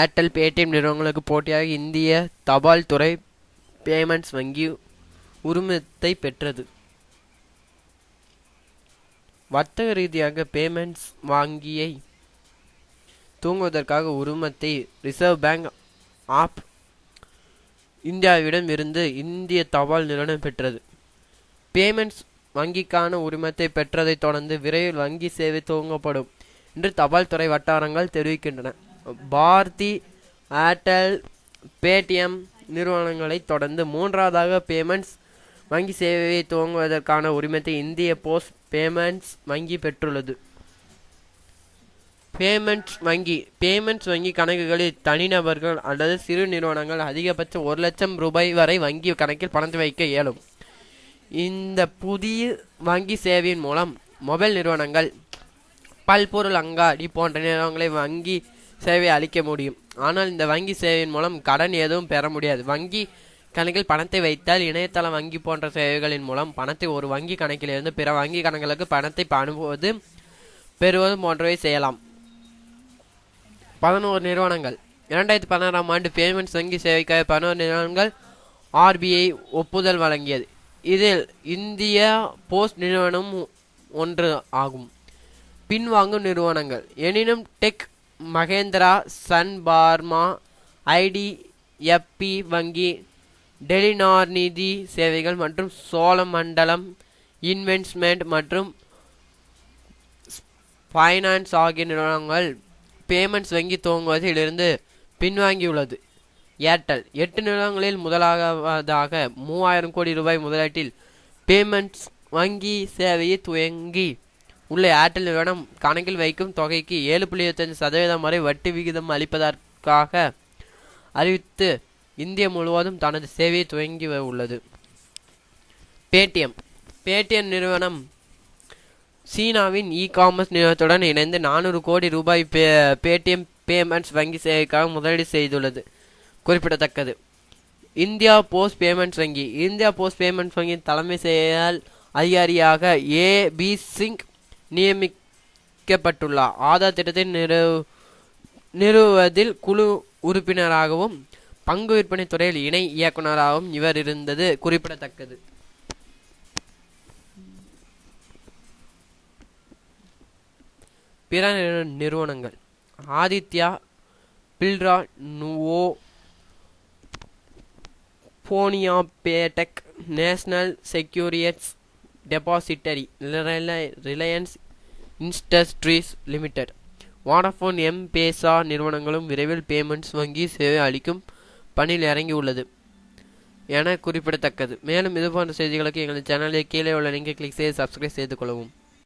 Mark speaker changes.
Speaker 1: Airtel Paytm நிறுவனங்களுக்கு போட்டியாக இந்திய தபால் துறை பேமெண்ட்ஸ் வங்கி உரிமத்தை பெற்றது. வர்த்தக ரீதியாக பேமெண்ட்ஸ் வங்கியை தூங்குவதற்காக உரிமத்தை ரிசர்வ் பேங்க் ஆப் இந்தியாவிடம் இருந்து இந்திய தபால் நிறுவனம் பெற்றது. பேமெண்ட்ஸ் வங்கிக்கான உரிமத்தை பெற்றதைத் தொடர்ந்து விரைவில் வங்கி சேவை துவங்கப்படும் என்று தபால் துறை வட்டாரங்கள் தெரிவிக்கின்றன. பாரதி ஏர்டெல் பேடிஎம் நிறுவனங்களைத் தொடர்ந்து மூன்றாவதாக பேமெண்ட்ஸ் வங்கி சேவையை துவங்குவதற்கான உரிமத்தை இந்திய போஸ்ட் பேமெண்ட்ஸ் வங்கி பெற்றுள்ளது. பேமெண்ட்ஸ் வங்கி பேமெண்ட்ஸ் வங்கி கணக்குகளில் தனிநபர்கள் அல்லது சிறு நிறுவனங்கள் அதிகபட்சம் ஒரு லட்சம் ரூபாய் வரை வங்கி கணக்கில் பணத்தை வைக்க இயலும். இந்த புதிய வங்கி சேவையின் மூலம் மொபைல் நிறுவனங்கள் பல்பொருள் அங்காடி போன்ற நிறுவனங்களை வங்கி சேவை அளிக்க முடியும். ஆனால் இந்த வங்கி சேவையின் மூலம் கடன் எதுவும் பெற முடியாது. வங்கி கணக்கில் பணத்தை வைத்தால் இணையதள வங்கி போன்ற சேவைகளின் மூலம் பணத்தை ஒரு வங்கி கணக்கிலிருந்து பிற வங்கி கணக்குகளுக்கு பணத்தை அனுப்புவது பெறுவது போன்றவை செய்யலாம். பதினோரு நிறுவனங்கள். இரண்டாயிரத்தி பதினாறாம் ஆண்டு பேமெண்ட்ஸ் வங்கி சேவைக்காக பதினோரு நிறுவனங்கள் ஆர்பிஐ ஒப்புதல் வழங்கியது. இதில் இந்திய போஸ்ட் நிறுவனம் ஒன்று ஆகும். பின்வாங்கும் நிறுவனங்கள். எனினும் Tech Mahindra Sun Pharma IDFC வங்கி டெலினார் நிதி சேவைகள் மற்றும் சோழமண்டலம் இன்வெஸ்ட்மெண்ட் மற்றும் ஃபைனான்ஸ் ஆகிய நிறுவனங்கள் பேமெண்ட்ஸ் வங்கி துவங்குவதில் இருந்து பின்வாங்கியுள்ளது. ஏர்டெல் எட்டு நிறுவனங்களில் முதலாவதாக மூவாயிரம் கோடி ரூபாய் முதலீட்டில் பேமெண்ட்ஸ் வங்கி சேவையை துவங்கி உள்ள ஏர்டெல் நிறுவனம் கணக்கில் வைக்கும் தொகைக்கு ஏழு புள்ளி இருபத்தஞ்சு சதவீதம் வரை வட்டி விகிதம் அளிப்பதற்காக அறிவித்து இந்தியா முழுவதும் தனது சேவையை துவங்கி உள்ளது. பேடிஎம் பேடிஎம் நிறுவனம் சீனாவின் இ காமர்ஸ் நிறுவனத்துடன் இணைந்து நானூறு கோடி ரூபாய் பே பேடிஎம் பேமெண்ட்ஸ் வங்கி சேவைக்காக முதலீடு செய்துள்ளது. குறிப்பிடத்தக்கது. இந்தியா போஸ்ட் பேமெண்ட்ஸ் வங்கி. இந்தியா போஸ்ட் பேமெண்ட்ஸ் வங்கியின் தலைமை செயல் அதிகாரியாக ஏ பி சிங் நியமிக்கப்பட்டுள்ளார் ஆதார் திட்டத்தை நிறு நிறுவுவதில் குழு உறுப்பினராகவும் பங்கு விற்பனை துறையில் இணை இயக்குநராகவும் இவர் இருந்தது குறிப்பிடத்தக்கது. பிற நிறுவனங்கள். Aditya Birla Nuvo Fino PayTech National Securities Depository Reliance Industries Limited. Vodafone M Pesa நிறுவனங்களும் விரைவில் பேமெண்ட்ஸ் வங்கி சேவை அளிக்கும் பணியில் இறங்கியுள்ளது என குறிப்பிடத்தக்கது. மேலும் இதுபோன்ற செய்திகளுக்கு எங்கள் சேனலில் கீழே உள்ள லிங்கை கிளிக் செய்து சப்ஸ்கிரைப் செய்து கொள்ளவும்.